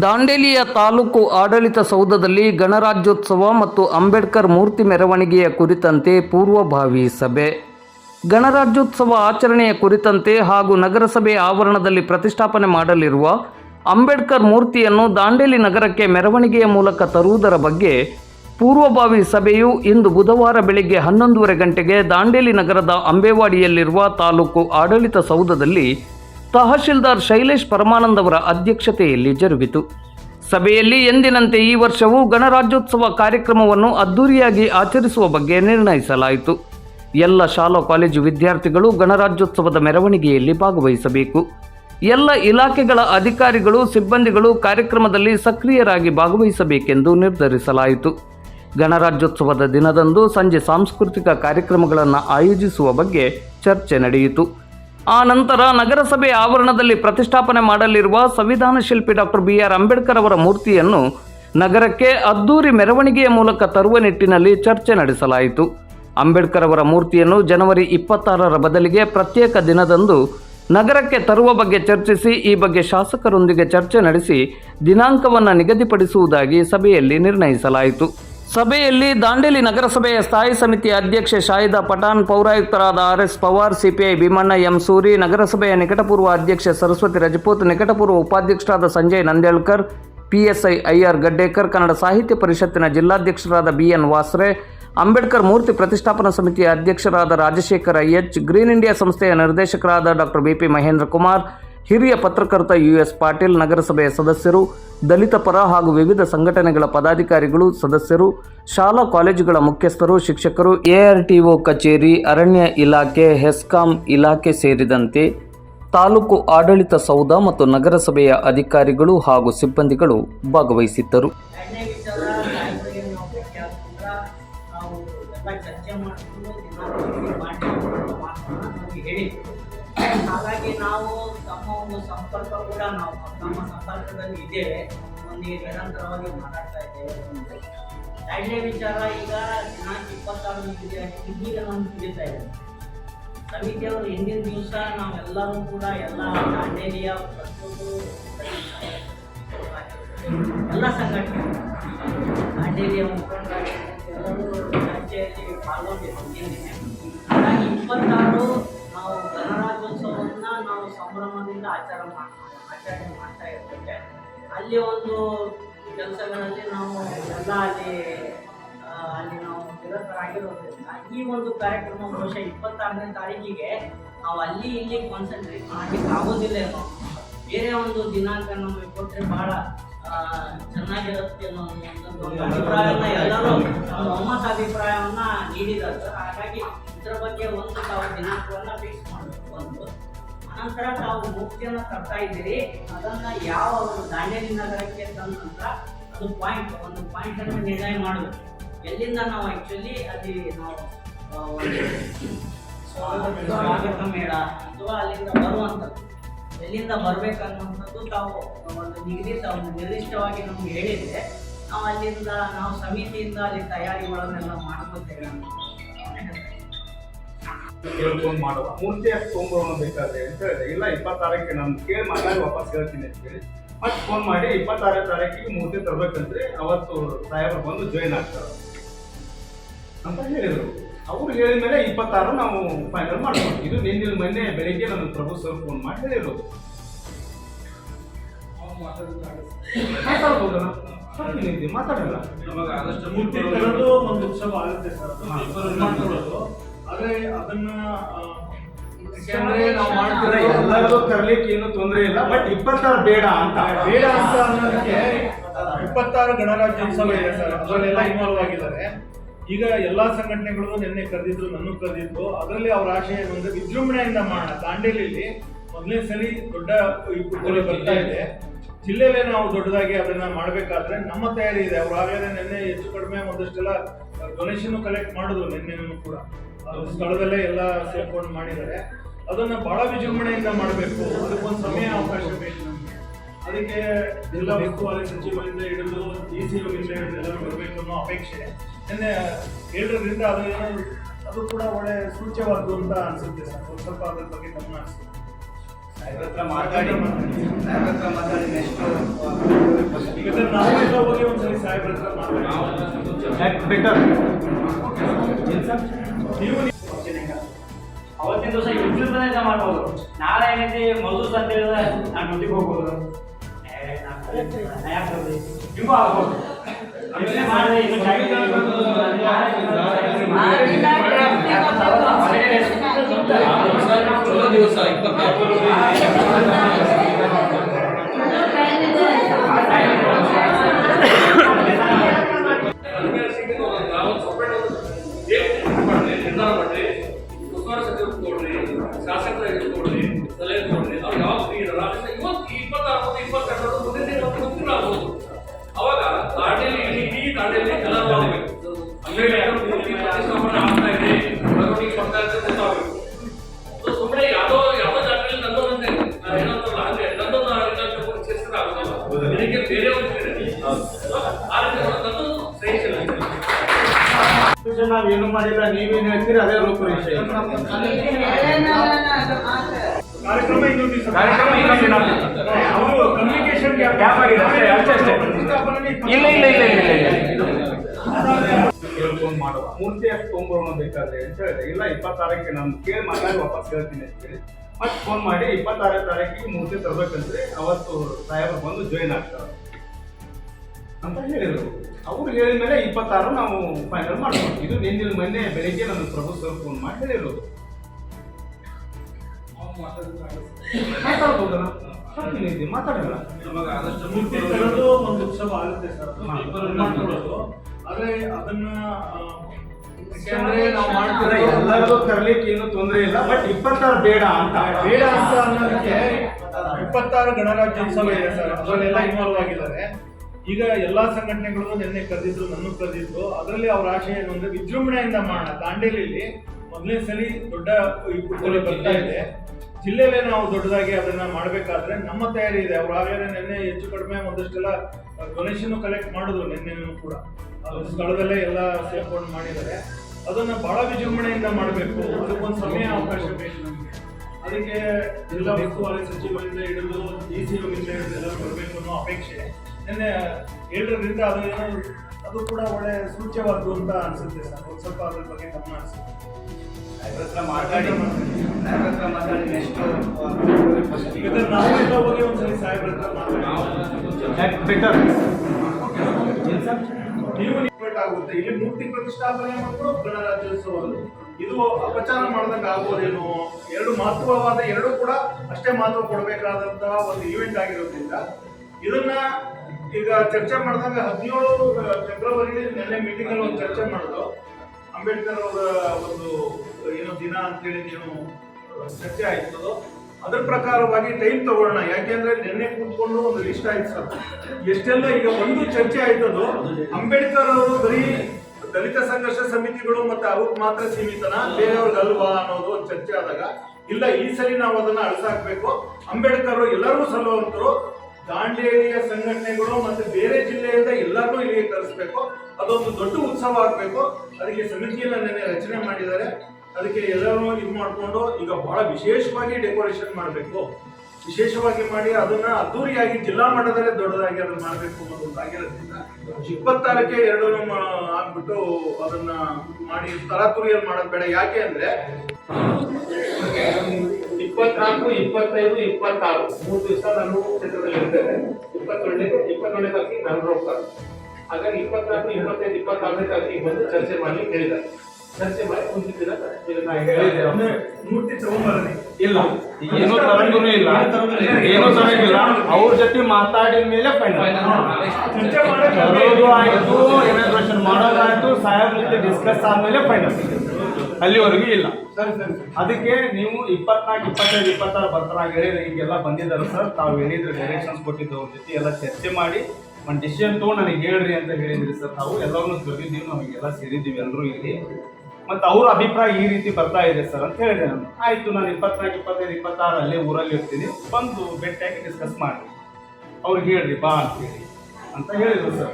ದಾಂಡೇಲಿಯ ತಾಲೂಕು ಆಡಳಿತ ಸೌಧದಲ್ಲಿ ಗಣರಾಜ್ಯೋತ್ಸವ ಮತ್ತು ಅಂಬೇಡ್ಕರ್ ಮೂರ್ತಿ ಮೆರವಣಿಗೆಯ ಕುರಿತಂತೆ ಪೂರ್ವಭಾವಿ ಸಭೆ. ಗಣರಾಜ್ಯೋತ್ಸವ ಆಚರಣೆಯ ಕುರಿತಂತೆ ಹಾಗೂ ನಗರಸಭೆ ಆವರಣದಲ್ಲಿ ಪ್ರತಿಷ್ಠಾಪನೆ ಮಾಡಲಿರುವ ಅಂಬೇಡ್ಕರ್ ಮೂರ್ತಿಯನ್ನು ದಾಂಡೇಲಿ ನಗರಕ್ಕೆ ಮೆರವಣಿಗೆಯ ಮೂಲಕ ತರುವುದರ ಬಗ್ಗೆ ಪೂರ್ವಭಾವಿ ಸಭೆಯು ಇಂದು ಬುಧವಾರ ಬೆಳಿಗ್ಗೆ ಹನ್ನೊಂದೂವರೆ ಗಂಟೆಗೆ ದಾಂಡೇಲಿ ನಗರದ ಅಂಬೇವಾಡಿಯಲ್ಲಿರುವ ತಾಲೂಕು ಆಡಳಿತ ಸೌಧದಲ್ಲಿ ತಹಶೀಲ್ದಾರ್ ಶೈಲೇಶ್ ಪರಮಾನಂದ್ ಅವರ ಅಧ್ಯಕ್ಷತೆಯಲ್ಲಿ ಜರುಗಿತು. ಸಭೆಯಲ್ಲಿ ಎಂದಿನಂತೆ ಈ ವರ್ಷವೂ ಗಣರಾಜ್ಯೋತ್ಸವ ಕಾರ್ಯಕ್ರಮವನ್ನು ಅದ್ದೂರಿಯಾಗಿ ಆಚರಿಸುವ ಬಗ್ಗೆ ನಿರ್ಣಯಿಸಲಾಯಿತು. ಎಲ್ಲ ಶಾಲಾ ಕಾಲೇಜು ವಿದ್ಯಾರ್ಥಿಗಳು ಗಣರಾಜ್ಯೋತ್ಸವದ ಮೆರವಣಿಗೆಯಲ್ಲಿ ಭಾಗವಹಿಸಬೇಕು. ಎಲ್ಲ ಇಲಾಖೆಗಳ ಅಧಿಕಾರಿಗಳು, ಸಿಬ್ಬಂದಿಗಳು ಕಾರ್ಯಕ್ರಮದಲ್ಲಿ ಸಕ್ರಿಯರಾಗಿ ಭಾಗವಹಿಸಬೇಕೆಂದು ನಿರ್ಧರಿಸಲಾಯಿತು. ಗಣರಾಜ್ಯೋತ್ಸವದ ದಿನದಂದು ಸಂಜೆ ಸಾಂಸ್ಕೃತಿಕ ಕಾರ್ಯಕ್ರಮಗಳನ್ನು ಆಯೋಜಿಸುವ ಬಗ್ಗೆ ಚರ್ಚೆ ನಡೆಯಿತು. ಆ ನಂತರ ನಗರಸಭೆ ಆವರಣದಲ್ಲಿ ಪ್ರತಿಷ್ಠಾಪನೆ ಮಾಡಲಿರುವ ಸಂವಿಧಾನ ಶಿಲ್ಪಿ ಡಾಕ್ಟರ್ ಬಿ ಆರ್ ಅಂಬೇಡ್ಕರ್ ಅವರ ಮೂರ್ತಿಯನ್ನು ನಗರಕ್ಕೆ ಅದ್ದೂರಿ ಮೆರವಣಿಗೆಯ ಮೂಲಕ ತರುವ ನಿಟ್ಟಿನಲ್ಲಿ ಚರ್ಚೆ ನಡೆಸಲಾಯಿತು. ಅಂಬೇಡ್ಕರ್ ಅವರ ಮೂರ್ತಿಯನ್ನು ಜನವರಿ ಇಪ್ಪತ್ತಾರರ ಬದಲಿಗೆ ಪ್ರತ್ಯೇಕ ದಿನದಂದು ನಗರಕ್ಕೆ ತರುವ ಬಗ್ಗೆ ಚರ್ಚಿಸಿ, ಈ ಬಗ್ಗೆ ಶಾಸಕರೊಂದಿಗೆ ಚರ್ಚೆ ನಡೆಸಿ ದಿನಾಂಕವನ್ನು ನಿಗದಿಪಡಿಸುವುದಾಗಿ ಸಭೆಯಲ್ಲಿ ನಿರ್ಣಯಿಸಲಾಯಿತು. ಸಭೆಯಲ್ಲಿ ದಾಂಡೇಲಿ ನಗರಸಭೆಯ ಸ್ಥಾಯಿ ಸಮಿತಿ ಅಧ್ಯಕ್ಷೆ Shahida Pathan, ಪೌರಾಯುಕ್ತರಾದ R S Pawar, CPI Bheemanna M Suri, ನಗರಸಭೆಯ ನಿಕಟಪೂರ್ವ ಅಧ್ಯಕ್ಷೆ ಸರಸ್ವತಿ ರಜಪೂತ್, ನಿಕಟಪೂರ್ವ ಉಪಾಧ್ಯಕ್ಷರಾದ ಸಂಜಯ್ ನಂದೇಳ್ಕರ್ ಪಿಎಸ್ಐ ಐಆರ್ ಗಡ್ಡೇಕರ್, ಕನ್ನಡ ಸಾಹಿತ್ಯ ಪರಿಷತ್ತಿನ ಜಿಲ್ಲಾಧ್ಯಕ್ಷರಾದ ಬಿಎನ್ ವಾಸ್ರೆ, ಅಂಬೇಡ್ಕರ್ ಮೂರ್ತಿ ಪ್ರತಿಷ್ಠಾಪನಾ ಸಮಿತಿಯ ಅಧ್ಯಕ್ಷರಾದ ರಾಜಶೇಖರ ಎಚ್, ಗ್ರೀನ್ ಇಂಡಿಯಾ ಸಂಸ್ಥೆಯ ನಿರ್ದೇಶಕರಾದ ಡಾಕ್ಟರ್ ಬಿಪಿ ಮಹೇಂದ್ರ ಕುಮಾರ್ ಹಿರಿಯ ಪತ್ರಕರ್ತ ಯು ಎಸ್ ಪಾಟೀಲ್ ನಗರಸಭೆಯ ಸದಸ್ಯರು, ದಲಿತ ಪರ ಹಾಗೂ ವಿವಿಧ ಸಂಘಟನೆಗಳ ಪದಾಧಿಕಾರಿಗಳು, ಸದಸ್ಯರು, ಶಾಲಾ ಕಾಲೇಜುಗಳ ಮುಖ್ಯಸ್ಥರು, ಶಿಕ್ಷಕರು ಎಆರ್ಟಿಒ ಕಚೇರಿ, ಅರಣ್ಯ ಇಲಾಖೆ, ಹೆಸ್ಕಾಂ ಇಲಾಖೆ ಸೇರಿದಂತೆ ತಾಲೂಕು ಆಡಳಿತ ಸೌಧ ಮತ್ತು ನಗರಸಭೆಯ ಅಧಿಕಾರಿಗಳು ಹಾಗೂ ಸಿಬ್ಬಂದಿಗಳು ಭಾಗವಹಿಸಿದ್ದರು. ಹಾಗಾಗಿ ನಾವು ತಮ್ಮ ಒಂದು ಸಂಪರ್ಕ ಕೂಡ ನಾವು ತಮ್ಮ ಸಂಪರ್ಕದಲ್ಲಿ ಇದ್ದೇವೆ. ಒಂದು ನಿರಂತರವಾಗಿ ಮಾತಾಡ್ತಾ ಇದ್ದೇವೆ. ಎರಡನೇ ವಿಚಾರ ಈಗ ದಿನಾಂಕ ಇಪ್ಪತ್ತಾರು ಮುಗಿದಿದೆ ಇದೀಗ ನಮ್ಗೆ ತಿಳಿತಾ ಇದೆ ಸಮಿತಿಯವರು ಹಿಂದಿನ ದಿವಸ ನಾವೆಲ್ಲರೂ ಕೂಡ ಎಲ್ಲ ದಾಂಡೇಲಿಯ ಪ್ರತಿಯೊಂದು ಎಲ್ಲ ಸಂಘಟನೆ ದಾಂಡೇಲಿಯ ಮುಖಂಡರಾಗಿರ್ಬೋದು, ಎಲ್ಲರೂ ಚರ್ಚೆಯಲ್ಲಿ ಪಾಲ್ಗೊಂಡಿದ್ದು. ನಿನ್ನೆ ಹಾಗಾಗಿ ಇಪ್ಪತ್ತಾರು ಸಂಭ್ರಮದಿಂದ ಆಚಾರ ಮಾಡ್ತಾ ಆಚರಣೆ ಮಾಡ್ತಾ ಇರ್ತೇವೆ. ಅಲ್ಲಿ ಒಂದು ಕೆಲಸಗಳಲ್ಲಿ ನಾವು ಎಲ್ಲ ಅಲ್ಲಿ ಅಲ್ಲಿ ನಾವು ನಿರತರಾಗಿರೋದ್ರಿಂದ ಈ ಒಂದು ಕಾರ್ಯಕ್ರಮ ಬಹುಶಃ ಇಪ್ಪತ್ತಾರನೇ ತಾರೀಕಿಗೆ ನಾವು ಅಲ್ಲಿ ಇಲ್ಲಿ ಕಾನ್ಸಂಟ್ರೇಟ್ ಮಾಡಲಿಕ್ಕೆ ಆಗೋದಿಲ್ಲ ಏನೋ. ಬೇರೆ ಒಂದು ದಿನಾಂಕ ನಮಗೆ ಕೊಟ್ಟರೆ ಬಹಳ ಚೆನ್ನಾಗಿರುತ್ತೆ ಅನ್ನೋ ಒಂದು ಅಭಿಪ್ರಾಯವನ್ನು ಎಲ್ಲರೂ ಒಮ್ಮತ ಅಭಿಪ್ರಾಯವನ್ನು ನೀಡಿದ್ದಾರೆ. ಹಾಗಾಗಿ ಇದರ ಬಗ್ಗೆ ಒಂದು ತಾವು ದಿನಾಂಕವನ್ನ ಅನಂತರ ತಾವು ಮುಕ್ತಿಯನ್ನು ತರ್ತಾ ಇದ್ದೀರಿ. ಅದನ್ನ ಯಾವ ಒಂದು ದಾಂಡೇಲಿ ನಗರಕ್ಕೆ ತಂದ ನಂತರ ಅದು ಪಾಯಿಂಟ್ ಒಂದು ಪಾಯಿಂಟ್ ಅನ್ನು ನಿರ್ಣಯ ಮಾಡಬೇಕು ಎಲ್ಲಿಂದ ನಾವು ಆ್ಯಕ್ಚುಲಿ ಅಲ್ಲಿ ನಾವು ಸ್ವಾಗತ ಮೇಳ ಅಥವಾ ಅಲ್ಲಿಂದ ಬರುವಂಥದ್ದು, ಎಲ್ಲಿಂದ ಬರಬೇಕನ್ನುವಂಥದ್ದು ತಾವು, ಒಂದು ನಿಗದಿತ ಒಂದು ನಿರ್ದಿಷ್ಟವಾಗಿ ನಮ್ಗೆ ಹೇಳಿದರೆ ನಾವು ಅಲ್ಲಿಂದ, ನಾವು ಸಮಿತಿಯಿಂದ ಅಲ್ಲಿ ತಯಾರಿಗಳನ್ನೆಲ್ಲ ಮಾಡ್ಕೊತೇವೆ ಅಂತ. ಕೇಳ್ಕೊಂಡು ಮಾಡುವ. ಮೂರ್ತಿ ಅಷ್ಟು ತೊಗೊಂಬರೋಣ ಬೇಕಾದ್ರೆ ಅಂತ ಹೇಳಿದೆ. ಇಲ್ಲ ಇಪ್ಪತ್ತಾರಕ್ಕೆ ನಾನು ಕೇಳಿ ಮಾತಾಡಿ ವಾಪಸ್ ಹೇಳ್ತೀನಿ ಅಂತ ಹೇಳಿ. ಮತ್ತೆ ಫೋನ್ ಮಾಡಿ ಇಪ್ಪತ್ತಾರನೇ ತಾರೀಕಿಗೆ ಮೂರ್ತಿ ತರ್ಬೇಕಂದ್ರೆ ಅವತ್ತು ಸಾಹೇಬರು ಬಂದು ಜಾಯಿನ್ ಆಗ್ತಾರೆ. ಅಂತ ಹೇಳಿದರು. ಅವ್ರು ಹೇಳಿದ ಮೇಲೆ ಇಪ್ಪತ್ತಾರು ನಾವು ಫೈನಲ್ ಮಾಡ್ಬೋದು ಇದು ನಿನ್ನೆ ಮೊನ್ನೆ ಬೆಳಿಗ್ಗೆ ನಾನು ಪ್ರಭು ಸರ್. ಫೋನ್ ಮಾಡಿ ಬರ್ತೀನಿ ಮಾತಾಡಲ್ಲ. ಮೂರ್ತಿ ತರೋದು ಒಂದು ಉತ್ಸವ ಆಗುತ್ತೆ ಸರ್. ಆದ್ರೆ ಅದನ್ನ ಯಾಕಂದ್ರೆ ನಾವು ಮಾಡ್ತಿರೋ ಎಲ್ಲರಿಗೂ ತರ್ಲಿಕ್ಕೆ ಏನು ತೊಂದರೆ ಇಲ್ಲ ಬಟ್ ಇಪ್ಪತ್ತಾರು ಬೇಡ ಅಂತ. ಬೇಡ ಅಂತ ಅನ್ನೋದಕ್ಕೆ ಇಪ್ಪತ್ತಾರು ಗಣರಾಜ್ಯೋತ್ಸವ ಇದೆ ಸರ್. ಅದರಲ್ಲೆಲ್ಲ ಇನ್ವಾಲ್ವ್ ಆಗಿದ್ದಾರೆ. ಈಗ ಎಲ್ಲಾ ಸಂಘಟನೆಗಳು ನಿನ್ನೆ ಕರೆದಿದ್ರು ನನ್ನ ಕರೆದಿದ್ರು. ಅದರಲ್ಲಿ ಅವ್ರ ಆಶಯ ಏನಂದ್ರೆ ವಿಜೃಂಭಣೆಯಿಂದ ಮಾಡೋಣ. ದಾಂಡೇಲಿಲಿ ಮೊದಲನೇ ಸರಿ ದೊಡ್ಡ ಈ ಪುತ್ತೂರು ಬರ್ತಾ ಇದೆ. ಜಿಲ್ಲೆಯಲ್ಲೇ ನಾವು ದೊಡ್ಡದಾಗಿ ಅದನ್ನ ಮಾಡಬೇಕಾದ್ರೆ ನಮ್ಮ ತಯಾರಿ ಇದೆ. ಅವ್ರು ಆಗಲೇ ನಿನ್ನೆ ಹೆಚ್ಚು ಕಡಿಮೆ ಒಂದಷ್ಟೆಲ್ಲ ಡೊನೇಷನ್ ಕಲೆಕ್ಟ್ ಮಾಡಿದ್ರು ನಿನ್ನೆ ಕೂಡ. ಸ್ಥಳದಲ್ಲೇ ಎಲ್ಲ ಸೇರ್ಕೊಂಡು ಮಾಡಿದ್ದಾರೆ. ಅದನ್ನ ಬಹಳ ವಿಜೃಂಭಣೆಯಿಂದ ಮಾಡಬೇಕು. ಅದಕ್ಕೊಂದು ಸಮಯ ಅವಕಾಶ ಬೇಕು ನಮಗೆ. ಅದಕ್ಕೆ ಜಿಲ್ಲಾ ಉಸ್ತುವಾರಿ ಸಚಿವರಿಂದ ಹಿಡಿದು ಡಿ ಸಿ ಹಿಡಿದು ಎಲ್ಲ ಬರಬೇಕು ಅನ್ನೋ ಅಪೇಕ್ಷೆ. ನಿನ್ನೆ ಹೇಳಿದ್ರಿಂದ ಅದು ಅದು ಕೂಡ ಒಳ್ಳೆ ಸೂಚ್ಯವಾದ್ದು ಅಂತ ಅನ್ಸುತ್ತೆ ಸರ್. ಸ್ವಲ್ಪ ಅದ್ರ ಬಗ್ಗೆ ಗಮನ ಹರಿಸಿ ಸಾಹೇಬ್ರ ಹತ್ರ ಮಾತಾಡಿ. ಸಾಹೇಬ್ರ ಹತ್ರ ಮಾತಾಡಿ ನೆಕ್ಸ್ಟ್ ಎಲ್ಲ ಹೋಗಿ ಒಂದ್ಸಲಿ ಸಾಹೇಬ್ರ ಹತ್ರ ಮಾತಾಡಿ. ಬೆಟರ್ ಅವತ್ತಿನ ದಿವಸ ಇದ್ದಿದ್ದನ್ನೇ ಮಾಡ್ಬೋದು. ನಾಳೆ ಏನೈತಿ ಮಲ್ಸೂಸ್ ಅಂತ ಹೇಳಿದ್ರೆ ನಾನು ಡ್ಯೂಟಿಗೆ ಹೋಗ್ಬೋದು? ನಿಮ್ಗೂ ಆಗ್ಬೋದು. ಮಾಡಿದ್ರೆ ಇನ್ನು ಜಾಗ ಚಲೋ ದಿವಸ ಇಪ್ಪತ್ತಾರು ನಿರ್ಧಾರ ಮಾಡ್ರಿ ಉಸ್ತುವಾರಿ ಸಚಿವರು ಕೊಡ್ರಿ ಶಾಸಕರಾಗಿ ಕೊಡ್ರಿ ಸಲಹೆ ಕೊಡ್ರಿ ಅವ್ರು ಯಾವಾಗ ಫ್ರೀ ಇರಲ್ಲ ಅದರಿಂದ ಇವತ್ತು ಇಪ್ಪತ್ತಾರು ಮತ್ತು ಇಪ್ಪತ್ತೆರಡು ಮುಂದಿನ ದಿನ ಮುಂದಿನ ಆಗ್ಬೋದು ಅವಾಗ ದಾಂಡೇಲಿ ಇಡೀ ದಾಂಡೇಲಿ ಎಲ್ಲ ಆಗಬೇಕು ಅಂದ್ರೆ ಯಾರೋ ಮೂರ್ತಿ ಪ್ರತಿಷ್ಠಾಪನೆ ನಾವ್ ಏನು ಮಾಡಿಲ್ಲ ನೀವೇನು ಹೇಳ್ತೀರಿ ಅದೇ ರೂಪುರೇಷೆ ಕಾರ್ಯಕ್ರಮ ಇನ್ನೊಂದು. ಅವರು ಕಮ್ಯುನಿಕೇಶನ್ Gap ಆಗಿದೆ ಅಷ್ಟೇ, ಅಷ್ಟೇ, ಅಷ್ಟೇ. ಇಲ್ಲ ಇಲ್ಲ ಇಲ್ಲ ಇಲ್ಲ ಇಲ್ಲ ಫೋನ್ ಮಾಡುವ. ತೊಗೊಂಬರೋಣ ಬೇಕಾದ್ರೆ ಅಂತ ಹೇಳಿದೆ. ಇಲ್ಲ ಇಪ್ಪತ್ತಾರಕ್ಕೆ ನಾನು ಕೇಳಿ ಮಾತಾಡಿ ವಾಪಸ್ ಹೇಳ್ತೀನಿ ಅಂತ ಹೇಳಿ. ಮತ್ತೆ ಫೋನ್ ಮಾಡಿ ಇಪ್ಪತ್ತಾರನೇ ತಾರೀಕಿಗೆ ಮೂರ್ತಿ ತರ್ಬೇಕಂದ್ರೆ ಅವತ್ತು ಸಾಹೇಬರು ಬಂದು ಜಾಯಿನ್ ಆಗ್ತಾರೆ. ಅಂತ ಹೇಳಿದರು. ಅವ್ರು ಹೇಳಿದ ಮೇಲೆ ಇಪ್ಪತ್ತಾರು ನಾವು ಫೈನಲ್ ಮಾಡ್ಬೋದು ಇದು ನಿನ್ನೆ ಮೊನ್ನೆ ಬೆಳಿಗ್ಗೆ ನಾನು ಪ್ರಭು ಸರ್ ಫೋನ್ ಮಾಡಿ ಹೇಳಿರೋದು. ಮಾತಾಡ್ಬೋದಲ್ಲ? ಒಂದು ಉತ್ಸವ ಆಗುತ್ತೆ ಸರ್ ಆದ್ರೆ ಅದನ್ನ ಎಲ್ಲರಿಗೂ ಏನು ತೊಂದರೆ ಇಲ್ಲ ಬಟ್ ಇಪ್ಪತ್ತಾರು ಬೇಡ ಅಂತ. ಬೇಡ ಅಂತ ಅನ್ನೋದಕ್ಕೆ ಇಪ್ಪತ್ತಾರು ಗಣರಾಜ್ಯೋತ್ಸವ ಇದೆ ಸರ್ ಅದರಲ್ಲೆಲ್ಲ ಇನ್ವಾಲ್ವ್ ಆಗಿದ್ದಾರೆ. ಈಗ ಎಲ್ಲಾ ಸಂಘಟನೆಗಳು ನಿನ್ನೆ ಕರೆದಿದ್ರು ನನ್ನ ಕರೆದಿದ್ರು. ಅದರಲ್ಲಿ ಅವ್ರ ಆಶಯ ಏನು ಅಂದ್ರೆ ವಿಜೃಂಭಣೆಯಿಂದ ಮಾಡೋಣ ದಾಂಡೇಲಿಯಲ್ಲಿ ಮೊದಲನೇ ಸರಿ ದೊಡ್ಡ ಈ ಬರ್ತಾ ಇದೆ. ಜಿಲ್ಲೆಯಲ್ಲೇ ನಾವು ದೊಡ್ಡದಾಗಿ ಅದನ್ನ ಮಾಡಬೇಕಾದ್ರೆ ನಮ್ಮ ತಯಾರಿ ಇದೆ. ಅವ್ರು ಆಗಲೇ ನಿನ್ನೆ ಹೆಚ್ಚು ಕಡಿಮೆ ಒಂದಷ್ಟೆಲ್ಲ ಡೊನೇಷನ್ ಕಲೆಕ್ಟ್ ಮಾಡಿದ್ರು ನಿನ್ನೆನೂ ಕೂಡ. ಸ್ಥಳದಲ್ಲೇ ಎಲ್ಲ ಸೇರ್ಕೊಂಡು ಮಾಡಿದ್ದಾರೆ. ಅದನ್ನ ಬಹಳ ವಿಜೃಂಭಣೆಯಿಂದ ಮಾಡಬೇಕು. ಅದಕ್ಕೊಂದು ಸಮಯ ಅದಕ್ಕೆ ಜಿಲ್ಲಾ ಉಸ್ತುವಾರಿ ಸಚಿವರಿಂದ ಹಿಡಿದು ಡಿ ಸಿ ಅವರಿಂದ ಹಿಡಿದು ಎಲ್ಲ ಬರಬೇಕು ಅನ್ನೋ ಅಪೇಕ್ಷೆ. ನಿನ್ನೆ ಹೇಳಿದ್ರಿಂದ ಅದು ಏನೋ ಅದು ಕೂಡ ಒಳ್ಳೆ ಸೂಚ್ಯವಾದ್ದು ಅಂತ ಅನ್ಸುತ್ತೆ ಸರ್. ಒಂದು ಸ್ವಲ್ಪ ಅದ್ರ ಬಗ್ಗೆ ಗಮನ. ಈಗ ನಾವು ಎಲ್ಲ ಹೋಗಿ ಒಂದ್ಸಲಿ ಸಾಹೇಬ್ರ ಹತ್ರ ಮಾತಾಡಿ. ನೀವು ಆಗುತ್ತೆ. ಇಲ್ಲಿ ಮೂರ್ತಿ ಪ್ರತಿಷ್ಠಾಪನೆ ಮಾಡ್ಕೊಂಡು ಗಣರಾಜ್ಯೋತ್ಸವ. ಇದು ಅಪಚಾರ ಮಾಡ್ದಂಗೆ ಆಗ್ಬೋದೇನೋ ಎರಡು ಮಹತ್ವವಾದ, ಎರಡು ಕೂಡ ಅಷ್ಟೇ ಮಹತ್ವ ಕೊಡಬೇಕಾದಂತಹ ಒಂದು ಈವೆಂಟ್ ಆಗಿರೋದ್ರಿಂದ ಇದನ್ನ ಈಗ ಚರ್ಚೆ ಮಾಡಿದಾಗ ಹದಿನೇಳು ಫೆಬ್ರವರಿ ನಿನ್ನೆ ಮೀಟಿಂಗ್ ಅಲ್ಲಿ ಒಂದು ಚರ್ಚೆ ಮಾಡಿದ್ರು ಅಂಬೇಡ್ಕರ್ ಅವರ ಒಂದು ಏನೋ ದಿನ ಅಂತೇಳಿ ನೀನು ಚರ್ಚೆ ಆಯ್ತು ಅದರ ಅದ್ರ ಪ್ರಕಾರವಾಗಿ ಟೈಮ್ ತಗೊಳ್ಳೋಣ. ಯಾಕೆಂದ್ರೆ ನಿನ್ನೆ ಕೂತ್ಕೊಂಡು ಒಂದು ಲಿಸ್ಟ್ ಆಯ್ತು ಸರ್. ಎಷ್ಟೆಲ್ಲ ಈಗ ಒಂದು ಚರ್ಚೆ ಆಯ್ತದೋ. ಅಂಬೇಡ್ಕರ್ ಅವರು ಬರೀ ದಲಿತ ಸಂಘರ್ಷ ಸಮಿತಿಗಳು ಮತ್ತೆ ಅವ್ರಿಗೆ ಮಾತ್ರ ಸೀಮಿತನ? ಬೇರೆಯವ್ರಿಗೆ ಅಲ್ವಾ ಅನ್ನೋದು ಒಂದು ಚರ್ಚೆ ಆದಾಗ, ಇಲ್ಲ, ಈ ಸರಿ ನಾವು ಅದನ್ನ ಅಳಸಾಕ್ಬೇಕು. ಅಂಬೇಡ್ಕರ್ ಎಲ್ಲರಿಗೂ ಸಲ್ಲುವಂತರು ದಾಂಡೇಲಿಯ ಸಂಘಟನೆಗಳು ಮತ್ತೆ ಬೇರೆ ಜಿಲ್ಲೆಯಿಂದ ಎಲ್ಲರನ್ನೂ ಇಲ್ಲಿಗೆ ಕರೆಸ್ಬೇಕು. ಅದೊಂದು ದೊಡ್ಡ ಉತ್ಸವ ಆಗ್ಬೇಕು. ಅದಕ್ಕೆ ಸಮಿತಿಯನ್ನ ನೆನೆ ರಚನೆ ಮಾಡಿದ್ದಾರೆ. ಅದಕ್ಕೆ ಎಲ್ಲರೂ ಇದು ಮಾಡಿಕೊಂಡು ಈಗ ಬಹಳ ವಿಶೇಷವಾಗಿ ಡೆಕೋರೇಷನ್ ಮಾಡಬೇಕು. ವಿಶೇಷವಾಗಿ ಮಾಡಿ ಅದನ್ನ ಅದ್ದೂರಿಯಾಗಿ ಜಿಲ್ಲಾ ಮಟ್ಟದಲ್ಲೇ ದೊಡ್ಡದಾಗಿ ಅದನ್ನ ಮಾಡಬೇಕು ಅನ್ನೋದು ಒಂದು ಆಗಿರೋದ್ರಿಂದ ಇಪ್ಪತ್ತಾರಕ್ಕೆ ಎರಡು ಆಗ್ಬಿಟ್ಟು ಅದನ್ನ ಮಾಡಿ ತರಾತುರಿಯಲ್ಲಿ ಮಾಡೋದು ಬೇಡ. ಯಾಕೆ ಅಂದ್ರೆ ಇಪ್ಪತ್ನಾಲ್ಕು, ಇಪ್ಪತ್ತೈದು, ಇಪ್ಪತ್ತಾರು ಮೂರು ದಿವಸ ನಾನು ಕ್ಷೇತ್ರದಲ್ಲಿ ಇರ್ತೇನೆ. ಇಪ್ಪತ್ತೊಂದನೇ ಇಪ್ಪತ್ತೊಂದನೇ ತಾರೀಕಿಗೆ ನಾನು ಹೋಗ್ತಾರೆ ಹಾಗಾಗಿ ಇಪ್ಪತ್ನಾಲ್ಕು, ಇಪ್ಪತ್ತೈದು, ಇಪ್ಪತ್ತಾರನೇ ತಾರೀಕಿಗೆ ಬಂದು ಚರ್ಚೆ ಮಾಡಿ ಹೇಳಿದ್ದಾರೆ ಚರ್ಚೆ ಮಾಡಿ ಮೂರ್ತಿ ಇಲ್ಲ. ಏನೋ ಇಲ್ಲ. ಏನೋ ತರಂಗಿಲ್ಲ. ಅವ್ರ ಜೊತೆ ಮಾತಾಡಿದ ಮೇಲೆ ಫೈನಲ್ ಆಯಿತು. ಆಯ್ತು ಇನಾಗ್ರೇಷನ್ ಮಾಡೋದಾಯ್ತು. ಸಾಹೇಬ್ ಜೊತೆ ಡಿಸ್ಕಸ್ ಆದ್ಮೇಲೆ ಫೈನಲ್ ಅಲ್ಲಿವರೆಗೂ ಇಲ್ಲ. ಸರಿ ಸರಿ ಸರಿ. ಅದಕ್ಕೆ ನೀವು ಇಪ್ಪತ್ನಾಲ್ಕು ಇಪ್ಪತ್ತೈದು ಇಪ್ಪತ್ತಾರು ಬರ್ತಾರ. ಈಗೆಲ್ಲ ಬಂದಿದ್ದಾರೆ ಸರ್. ತಾವು ಹೇಳಿದ್ರೆ ಡೈರೆಕ್ಷನ್ಸ್ ಕೊಟ್ಟಿದ್ದು ಅವ್ರ ಜೊತೆ ಎಲ್ಲ ಚರ್ಚೆ ಮಾಡಿ. ಒಂದು ಡಿಸಿಷನ್ ತೊಗೊಂಡು ನನಗೆ ಹೇಳ್ರಿ ಅಂತ ಹೇಳಿದ್ರಿ ಸರ್. ನಾವು ಎಲ್ಲರನ್ನೂ ಕರೆದಿದ್ದೀವಿ, ನಮಗೆಲ್ಲ ಸೇರಿದ್ದೀವಿ ಎಲ್ಲರೂ ಇಲ್ಲಿ. ಮತ್ತು ಅವ್ರ ಅಭಿಪ್ರಾಯ ಈ ರೀತಿ ಬರ್ತಾ ಇದೆ ಸರ್ ಅಂತ ಹೇಳಿದೆ ನಾನು. ಆಯಿತು, ನಾನು ಇಪ್ಪತ್ನಾಲ್ಕು ಇಪ್ಪತ್ತೈದು, ಇಪ್ಪತ್ತಾರು ಅಲ್ಲೇ ಊರಲ್ಲಿ ಇರ್ತೀನಿ. ಬಂದು ಭೇಟಿಯಾಗಿ ಡಿಸ್ಕಸ್ ಮಾಡಿ ಅವ್ರಿಗೆ ಹೇಳ್ರಿ, ಬಾ ಅಂತ ಹೇಳಿ. ಅಂತ ಹೇಳಿದ್ರು ಸರ್.